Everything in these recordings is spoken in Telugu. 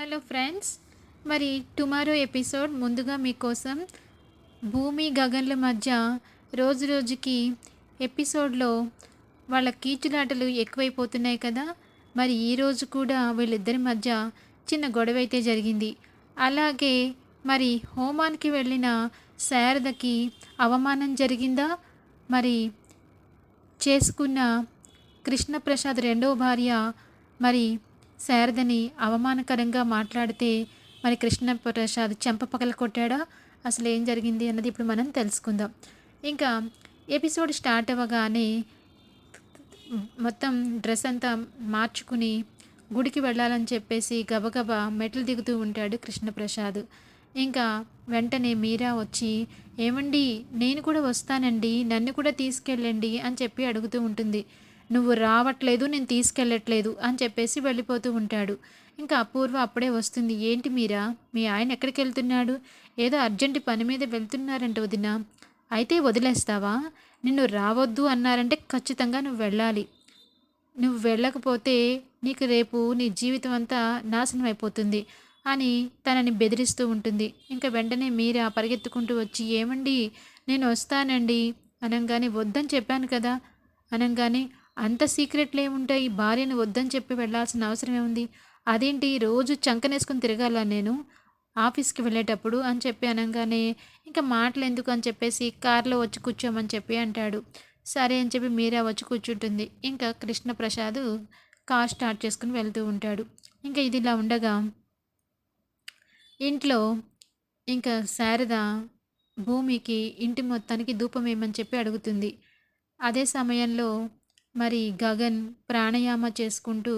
హలో ఫ్రెండ్స్ మరి టుమారో ఎపిసోడ్ ముందుగా మీకోసం భూమి గగన్ల మధ్య రోజు రోజుకి ఎపిసోడ్లో వాళ్ళ కీచులాటలు ఎక్కువైపోతున్నాయి కదా మరి ఈరోజు కూడా వీళ్ళిద్దరి మధ్య చిన్న గొడవ అయితే జరిగింది. అలాగే మరి హోమానికి వెళ్ళిన శారదకి అవమానం జరిగిందా? మరి చేసుకున్న కృష్ణప్రసాద్ రెండో భార్య మరి శారదని అవమానకరంగా మాట్లాడితే మరి కృష్ణప్రసాద్ చెంప పగల కొట్టాడా? అసలు ఏం జరిగింది అన్నది ఇప్పుడు మనం తెలుసుకుందాం. ఇంకా ఎపిసోడ్ స్టార్ట్ అవ్వగానే మొత్తం డ్రెస్ అంతా మార్చుకుని గుడికి వెళ్ళాలని చెప్పేసి గబగబా మెట్లు దిగుతూ ఉంటాడు కృష్ణప్రసాద్. ఇంకా వెంటనే మీరా వచ్చి ఏమండి నేను కూడా వస్తానండి నన్ను కూడా తీసుకెళ్ళండి అని చెప్పి అడుగుతూ ఉంటుంది. నువ్వు రావట్లేదు నేను తీసుకెళ్ళట్లేదు అని చెప్పేసి వెళ్ళిపోతూ ఉంటాడు. ఇంకా అపూర్వ అప్పుడే వస్తుంది. ఏంటి మీరా? మీ ఆయన ఎక్కడికి వెళ్తున్నాడు? ఏదో అర్జెంటు పని మీద వెళ్తున్నారంట వదిన. అయితే వదిలేస్తావా? నిన్ను రావద్దు అన్నారంటే ఖచ్చితంగా నువ్వు వెళ్ళాలి. నువ్వు వెళ్ళకపోతే నీకు రేపు నీ జీవితం అంతా నాశనం అయిపోతుంది అని తనని బెదిరిస్తూ ఉంటుంది. ఇంకా వెంటనే మీరా పరిగెత్తుకుంటూ వచ్చి ఏమండి? నేను వస్తానండి. అనగానే వద్దని చెప్పాను కదా. అనగానే అంత సీక్రెట్లు ఏముంటాయి? భార్యను వద్దని చెప్పి వెళ్ళాల్సిన అవసరం ఏముంది? అదేంటి? రోజు చంకనేసుకుని తిరగాల నేను? ఆఫీస్కి వెళ్ళేటప్పుడు అని చెప్పి అనగానే ఇంకా మాటలు ఎందుకు? అని చెప్పేసి కారులో వచ్చి కూర్చోమని చెప్పి అంటాడు. సరే అని చెప్పి మీరా వచ్చి కూర్చుంటుంది. ఇంకా కృష్ణప్రసాద్ కార్ స్టార్ట్ చేసుకుని వెళ్తూ ఉంటాడు. ఇంకా ఇది ఇలా ఉండగా ఇంట్లో ఇంకా శారద భూమికి ఇంటి మొత్తానికి ధూపం వేయమని చెప్పి అడుగుతుంది. అదే సమయంలో మరి గగన్ ప్రాణాయామ చేసుకుంటూ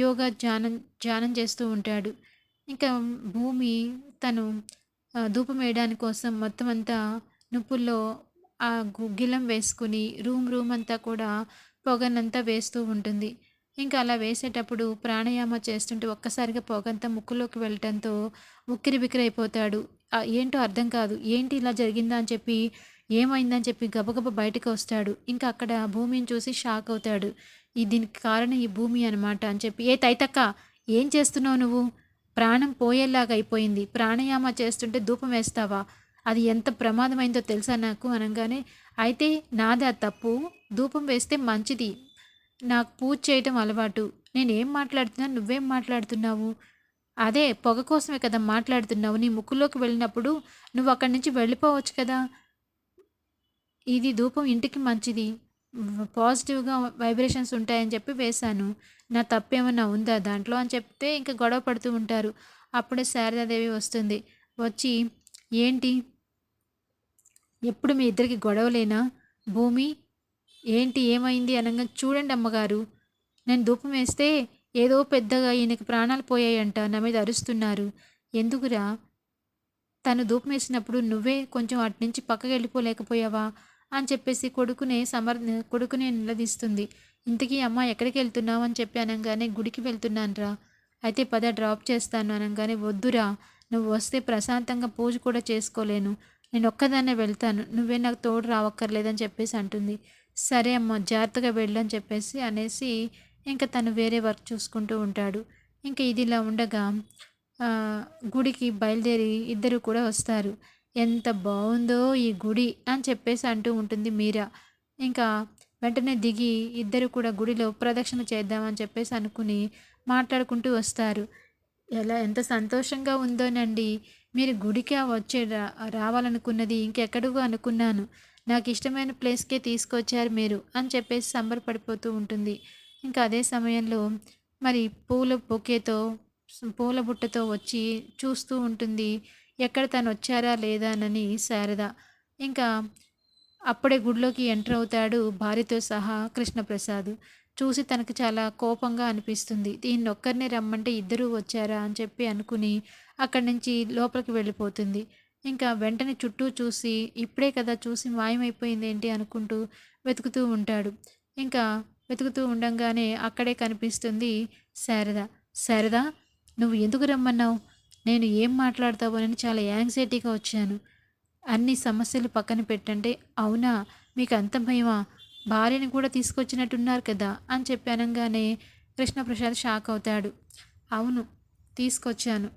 యోగా ధ్యానం ధ్యానం చేస్తూ ఉంటాడు. ఇంకా భూమి తను ధూపం వేయడాని కోసం మొత్తం అంతా నుప్పుల్లో ఆ గుగ్గిలం వేసుకుని రూమ్ రూమ్ అంతా కూడా పొగనంతా వేస్తూ ఉంటుంది. ఇంకా అలా వేసేటప్పుడు ప్రాణాయామ చేస్తుంటే ఒక్కసారిగా పొగంతా ముక్కులోకి వెళ్ళటంతో ఉక్కిరి బిక్కిరి అయిపోతాడు ఏంటో అర్థం కాదు. ఏంటి ఇలా జరిగిందా అని చెప్పి ఏమైందని చెప్పి గబగబ బయటకు వస్తాడు. ఇంకా అక్కడ భూమిని చూసి షాక్ అవుతాడు. ఈ దీనికి కారణం ఈ భూమి అనమాట అని చెప్పి ఏ తైతక్క ఏం చేస్తున్నావు నువ్వు? ప్రాణం పోయేలాగా అయిపోయింది. ప్రాణాయామ చేస్తుంటే ధూపం వేస్తావా? అది ఎంత ప్రమాదమైందో తెలుసా నాకు? అనగానే అయితే నాదే ఆ తప్పు. ధూపం వేస్తే మంచిది. నాకు పూజ చేయటం అలవాటు. నేనేం మాట్లాడుతున్నా నువ్వేం మాట్లాడుతున్నావు? అదే పొగ కోసమే కదా మాట్లాడుతున్నావు. నీ ముక్కులోకి వెళ్ళినప్పుడు నువ్వు అక్కడి నుంచి వెళ్ళిపోవచ్చు కదా. ఇది ధూపం ఇంటికి మంచిది. పాజిటివ్గా వైబ్రేషన్స్ ఉంటాయని చెప్పి వేశాను. నా తప్పేమన్నా ఉందా దాంట్లో అని చెప్తే ఇంకా గొడవ పడుతూ ఉంటారు. అప్పుడే శారదాదేవి వస్తుంది. వచ్చి ఏంటి? ఎప్పుడు మీ ఇద్దరికి గొడవలేనా? భూమి ఏంటి ఏమైంది అనగా చూడండి అమ్మగారు. నేను ధూపం వేస్తే ఏదో పెద్దగా ఈయనకి ప్రాణాలు పోయాయంట. నా మీద అరుస్తున్నారు. ఎందుకురా? తను ధూపం వేసినప్పుడు నువ్వే కొంచెం అటు నుంచి పక్కకి వెళ్ళిపోలేకపోయావా అని చెప్పేసి కొడుకునే సమర్ కొడుకునే నిలదీస్తుంది. ఇంతకీ అమ్మ ఎక్కడికి వెళ్తున్నావు అని చెప్పి అనగానే గుడికి వెళ్తున్నానురా. అయితే పద డ్రాప్ చేస్తాను అనగానే వద్దురా నువ్వు వస్తే ప్రశాంతంగా పూజ కూడా చేసుకోలేను. నేను ఒక్కదాన్నే వెళ్తాను నువ్వే నాకు తోడు రావక్కర్లేదని చెప్పేసి అంటుంది. సరే అమ్మ జాగ్రత్తగా వెళ్ళని చెప్పేసి అనేసి ఇంకా తను వేరే వర్క్ చూసుకుంటూ ఉంటాడు. ఇంకా ఇది ఇలా ఉండగా గుడికి బయలుదేరి ఇద్దరు కూడా వస్తారు. ఎంత బాగుందో ఈ గుడి అని చెప్పేసి అంటూ ఉంటుంది మీరా. ఇంకా వెంటనే దిగి ఇద్దరు కూడా గుడిలో ప్రదక్షిణ చేద్దామని చెప్పేసి అనుకుని మాట్లాడుకుంటూ వస్తారు. ఎలా ఎంత సంతోషంగా ఉందోనండి. మీరు గుడికి వచ్చే రావాలనుకున్నది ఇంకెక్కడికో అనుకున్నాను. నాకు ఇష్టమైన ప్లేస్కే తీసుకొచ్చారు మీరు అని చెప్పేసి సంబరపడిపోతూ ఉంటుంది. ఇంకా అదే సమయంలో మరి పూల బొకేతో పూల బుట్టతో వచ్చి చూస్తూ ఉంటుంది ఎక్కడ తను వచ్చారా లేదానని శారద. ఇంకా అప్పుడే గుడిలోకి ఎంటర్ అవుతాడు భార్యతో సహా కృష్ణప్రసాద్. చూసి తనకు చాలా కోపంగా అనిపిస్తుంది. దీన్ని ఒక్కరినే రమ్మంటే ఇద్దరూ వచ్చారా అని చెప్పి అనుకుని అక్కడి నుంచి లోపలికి వెళ్ళిపోతుంది. ఇంకా వెంటనే చుట్టూ చూసి ఇప్పుడే కదా చూసి మాయమైపోయింది ఏంటి అనుకుంటూ వెతుకుతూ ఉంటాడు. ఇంకా వెతుకుతూ ఉండంగానే అక్కడే కనిపిస్తుంది శారద. శారద? నువ్వు ఎందుకు రమ్మన్నావు? నేను ఏం మాట్లాడతావోనని చాలా యాంగ్జైటీగా వచ్చాను. అన్ని సమస్యలు పక్కన పెట్టంటే అవునా? మీకు అంత భయమా? భార్యని కూడా తీసుకొచ్చినట్టున్నారు కదా? అని చెప్పి అనగానే కృష్ణప్రసాద్ షాక్ అవుతాడు. అవును తీసుకొచ్చాను.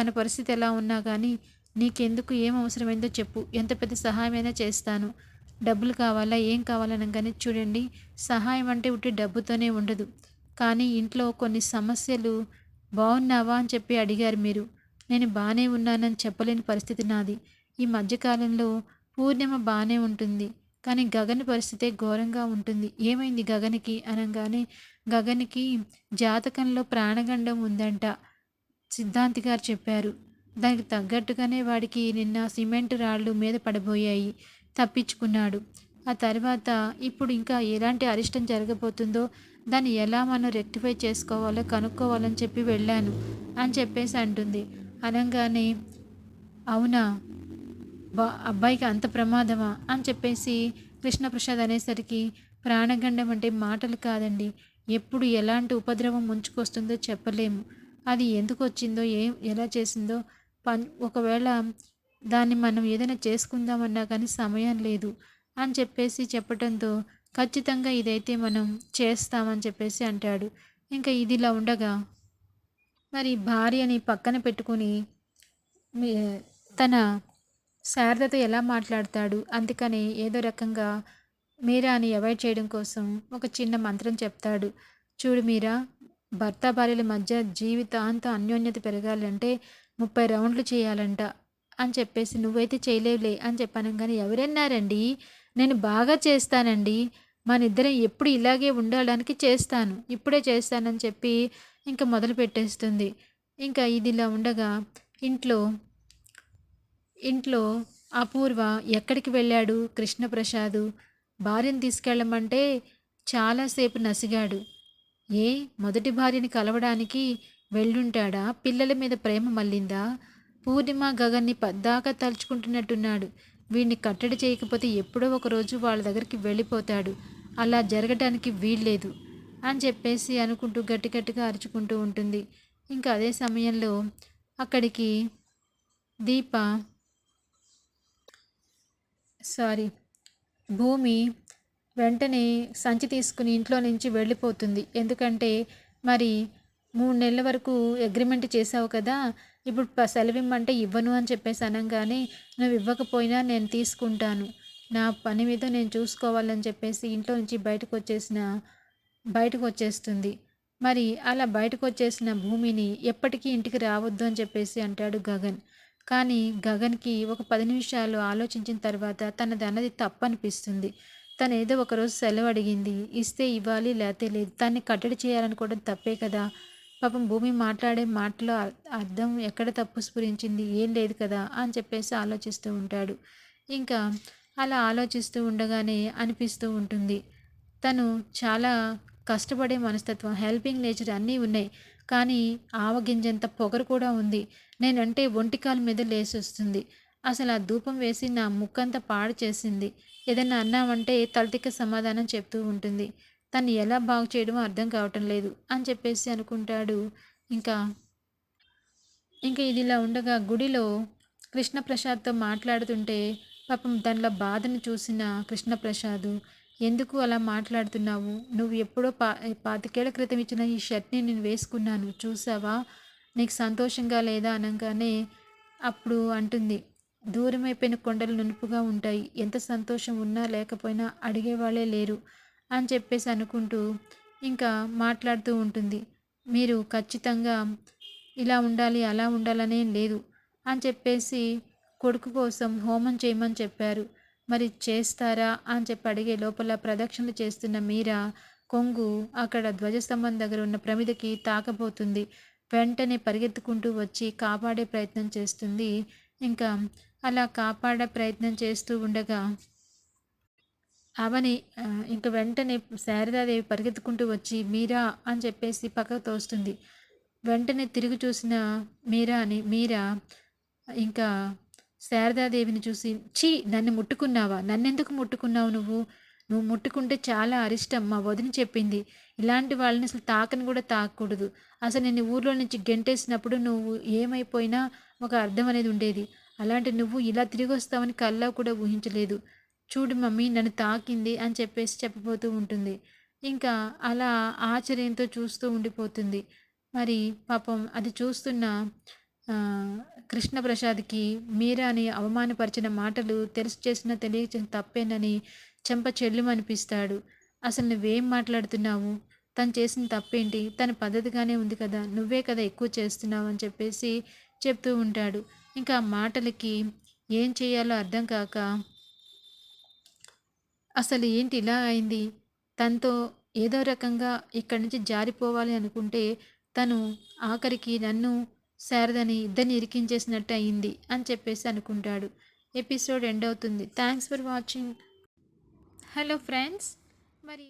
తన పరిస్థితి ఎలా ఉన్నా కానీ నీకెందుకు ఏం అవసరమైందో చెప్పు. ఎంత పెద్ద సహాయమైనా చేస్తాను. డబ్బులు కావాలా ఏం కావాలనగానే చూడండి సహాయం అంటే ఉట్టి డబ్బుతోనే ఉండదు. కానీ ఇంట్లో కొన్ని సమస్యలు బాగున్నావా అని చెప్పి అడిగారు మీరు. నేను బాగానే ఉన్నానని చెప్పలేని పరిస్థితి నాది. ఈ మధ్యకాలంలో పూర్ణిమ బాగానే ఉంటుంది. కానీ గగన్ పరిస్థితే ఘోరంగా ఉంటుంది. ఏమైంది గగన్కి? అనగానే గగన్కి జాతకంలో ప్రాణగండం ఉందంట సిద్ధాంతి గారు చెప్పారు. దానికి తగ్గట్టుగానే వాడికి నిన్న సిమెంట్ రాళ్ళు మీద పడబోయాయి. తప్పించుకున్నాడు. ఆ తర్వాత ఇప్పుడు ఇంకా ఎలాంటి అరిష్టం జరగబోతుందో దాన్ని ఎలా మనం రెక్టిఫై చేసుకోవాలో కనుక్కోవాలని చెప్పి వెళ్ళాను అని చెప్పేసి అంటుంది. అనగానే అవునా? బా అబ్బాయికి అంత ప్రమాదమా? అని చెప్పేసి కృష్ణప్రసాద్ అనేసరికి ప్రాణగండం అంటే మాటలు కాదండి. ఎప్పుడు ఎలాంటి ఉపద్రవం ముంచుకొస్తుందో చెప్పలేము. అది ఎందుకు వచ్చిందో ఏం ఎలా చేసిందో పన్ ఒకవేళ దాన్ని మనం ఏదైనా చేసుకుందామన్నా కానీ సమయం లేదు. అని చెప్పేసి చెప్పడంతో ఖచ్చితంగా ఇదైతే మనం చేస్తామని చెప్పేసి అంటాడు. ఇంకా ఇదిలా ఉండగా మరి భార్యని పక్కన పెట్టుకుని తన శారదతో ఎలా మాట్లాడతాడు? అందుకని ఏదో రకంగా మీరాని అవాయిడ్ చేయడం కోసం ఒక చిన్న మంత్రం చెప్తాడు. చూడు మీరా భర్త భార్యల మధ్య జీవితాంత అన్యోన్యత పెరగాలంటే ముప్పై రౌండ్లు చేయాలంట అని చెప్పేసి నువ్వైతే చేయలేవులే అని చెప్పాను కానీ ఎవరన్నారండి? నేను బాగా చేస్తానండి. మనిద్దరం ఎప్పుడు ఇలాగే ఉండడానికి చేస్తాను. ఇప్పుడే చేస్తానని చెప్పి ఇంకా మొదలు పెట్టేస్తుంది. ఇంకా ఇదిలా ఉండగా ఇంట్లో ఇంట్లో అపూర్వ ఎక్కడికి వెళ్ళాడు? కృష్ణప్రసాద్ భార్యను తీసుకెళ్ళమంటే చాలాసేపు నసిగాడు. ఏ? మొదటి భార్యని కలవడానికి వెళ్ళుంటాడా? పిల్లల మీద ప్రేమ మళ్ళిందా? పూర్ణిమ గగన్ని పద్దాకా తలుచుకుంటున్నట్టున్నాడు. వీడిని కట్టడి చేయకపోతే ఎప్పుడో ఒకరోజు వాళ్ళ దగ్గరికి వెళ్ళిపోతాడు. అలా జరగడానికి వీల్లేదు అని చెప్పేసి అనుకుంటూ గట్టి గట్టిగా అరుచుకుంటూ ఉంటుంది. ఇంకా అదే సమయంలో అక్కడికి దీప సారీ భూమి వెంటనే సంచి తీసుకుని ఇంట్లో నుంచి వెళ్ళిపోతుంది. ఎందుకంటే మరి మూడు నెలల వరకు అగ్రిమెంట్ చేసావు కదా ఇప్పుడు సెలవిమ్మంటే ఇవ్వను అని చెప్పేసి అనగానే నువ్వు ఇవ్వకపోయినా నేను తీసుకుంటాను. నా పని మీద నేను చూసుకోవాలని చెప్పేసి ఇంట్లో నుంచి బయటకు వచ్చేసిన బయటకు వచ్చేస్తుంది. మరి అలా బయటకు వచ్చేసిన భూమిని ఎప్పటికీ ఇంటికి రావద్దు అని చెప్పేసి అంటాడు గగన్. కానీ గగన్కి ఒక పది నిమిషాలు ఆలోచించిన తర్వాత తనది అన్నది తప్పనిపిస్తుంది. తను ఏదో ఒకరోజు సెలవు అడిగింది ఇస్తే ఇవ్వాలి లేతే లేదు తన్ని కట్టడి చేయాలనుకోవడం తప్పే కదా. పాపం భూమి మాట్లాడే మాటలో అర్థం ఎక్కడ తప్పు స్ఫురించింది ఏం లేదు కదా అని చెప్పేసి ఆలోచిస్తూ ఉంటాడు. ఇంకా అలా ఆలోచిస్తూ ఉండగానే అనిపిస్తూ ఉంటుంది. తను చాలా కష్టపడే మనస్తత్వం హెల్పింగ్ నేచర్ అన్నీ ఉన్నాయి. కానీ ఆవగింజంత పొగరు కూడా ఉంది. నేనంటే ఒంటికాల మీద లేసి వస్తుంది. అసలు ఆ ధూపం వేసి నా ముక్కంతా పాడు చేసింది. ఏదన్నా అన్నామంటే తలతిక్క సమాధానం చెప్తూ ఉంటుంది. తను ఎలా బాగు చేయడమో అర్థం కావటం లేదు అని చెప్పేసి అనుకుంటాడు. ఇంకా ఇంకా ఇదిలా ఉండగా గుడిలో కృష్ణప్రసాద్తో మాట్లాడుతుంటే పాపం దానిలో బాధను చూసిన కృష్ణప్రసాద్ ఎందుకు అలా మాట్లాడుతున్నావు? నువ్వు ఎప్పుడో పా పాతికేళ్ళ క్రితం ఇచ్చిన ఈ షర్ట్ని నేను వేసుకున్నాను చూసావా? నీకు సంతోషంగా లేదా? అనగానే అప్పుడు అంటుంది దూరమైపోయిన కొండలు నునుపుగా ఉంటాయి. ఎంత సంతోషం ఉన్నా లేకపోయినా అడిగేవాళ్ళే లేరు. అని చెప్పేసి అనుకుంటూ ఇంకా మాట్లాడుతూ ఉంటుంది. మీరు ఖచ్చితంగా ఇలా ఉండాలి అలా ఉండాలనేం లేదు అని చెప్పేసి కొడుకు కోసం హోమం చేయమని చెప్పారు. మరి చేస్తారా అని చెప్పి అడిగే లోపల ప్రదక్షిణలు చేస్తున్న మీరా కొంగు అక్కడ ధ్వజస్తంభం దగ్గర ఉన్న ప్రమిదకి తాకబోతుంది. వెంటనే పరిగెత్తుకుంటూ వచ్చి కాపాడే ప్రయత్నం చేస్తుంది. ఇంకా అలా కాపాడే ప్రయత్నం చేస్తూ ఉండగా అవని ఇంక వెంటనే శారదాదేవి పరిగెత్తుకుంటూ వచ్చి మీరా అని చెప్పేసి పక్కకు తోస్తుంది. వెంటనే తిరిగి చూసిన మీరా అని మీరా ఇంకా శారదాదేవిని చూసి చీ నన్ను ముట్టుకున్నావా? నన్నెందుకు ముట్టుకున్నావు నువ్వు? నువ్వు ముట్టుకుంటే చాలా అరిష్టం మా వదిన చెప్పింది. ఇలాంటి వాళ్ళని అసలు తాకని కూడా తాకకూడదు అసలు నేను ఊర్లో నుంచి గెంటేసినప్పుడు నువ్వు ఏమైపోయినా ఒక అర్థం అనేది ఉండేది. అలాంటి నువ్వు ఇలా తిరిగి వస్తావని కల్లా కూడా ఊహించలేదు. చూడు మమ్మీ నన్ను తాకింది అని చెప్పేసి చెప్పబోతూ ఉంటుంది. ఇంకా అలా ఆశ్చర్యంతో చూస్తూ ఉండిపోతుంది. మరి పాపం అది చూస్తున్న కృష్ణప్రసాద్కి మీరాని అవమానపరిచిన మాటలు తెలుసు చేసిన తెలియచేసిన తప్పేనని చెంప చెల్లుమనిపిస్తాడు. అసలు నువ్వేం మాట్లాడుతున్నావు? తను చేసిన తప్పేంటి? తన పద్ధతిగానే ఉంది కదా నువ్వే కదా ఎక్కువ చేస్తున్నావు అని చెప్పేసి చెప్తూ ఉంటాడు. ఇంకా మాటలకి ఏం చేయాలో అర్థం కాక అసలు ఏంటి ఇలా అయింది? తనతో ఏదో రకంగా ఇక్కడి నుంచి జారిపోవాలి అనుకుంటే తను ఆఖరికి నన్ను శారదని ఇద్దరిని ఇరికించేసినట్టు అయింది అని చెప్పేసి అనుకుంటాడు. ఎపిసోడ్ ఎండ్ అవుతుంది. Thanks for watching. Hello friends. మరి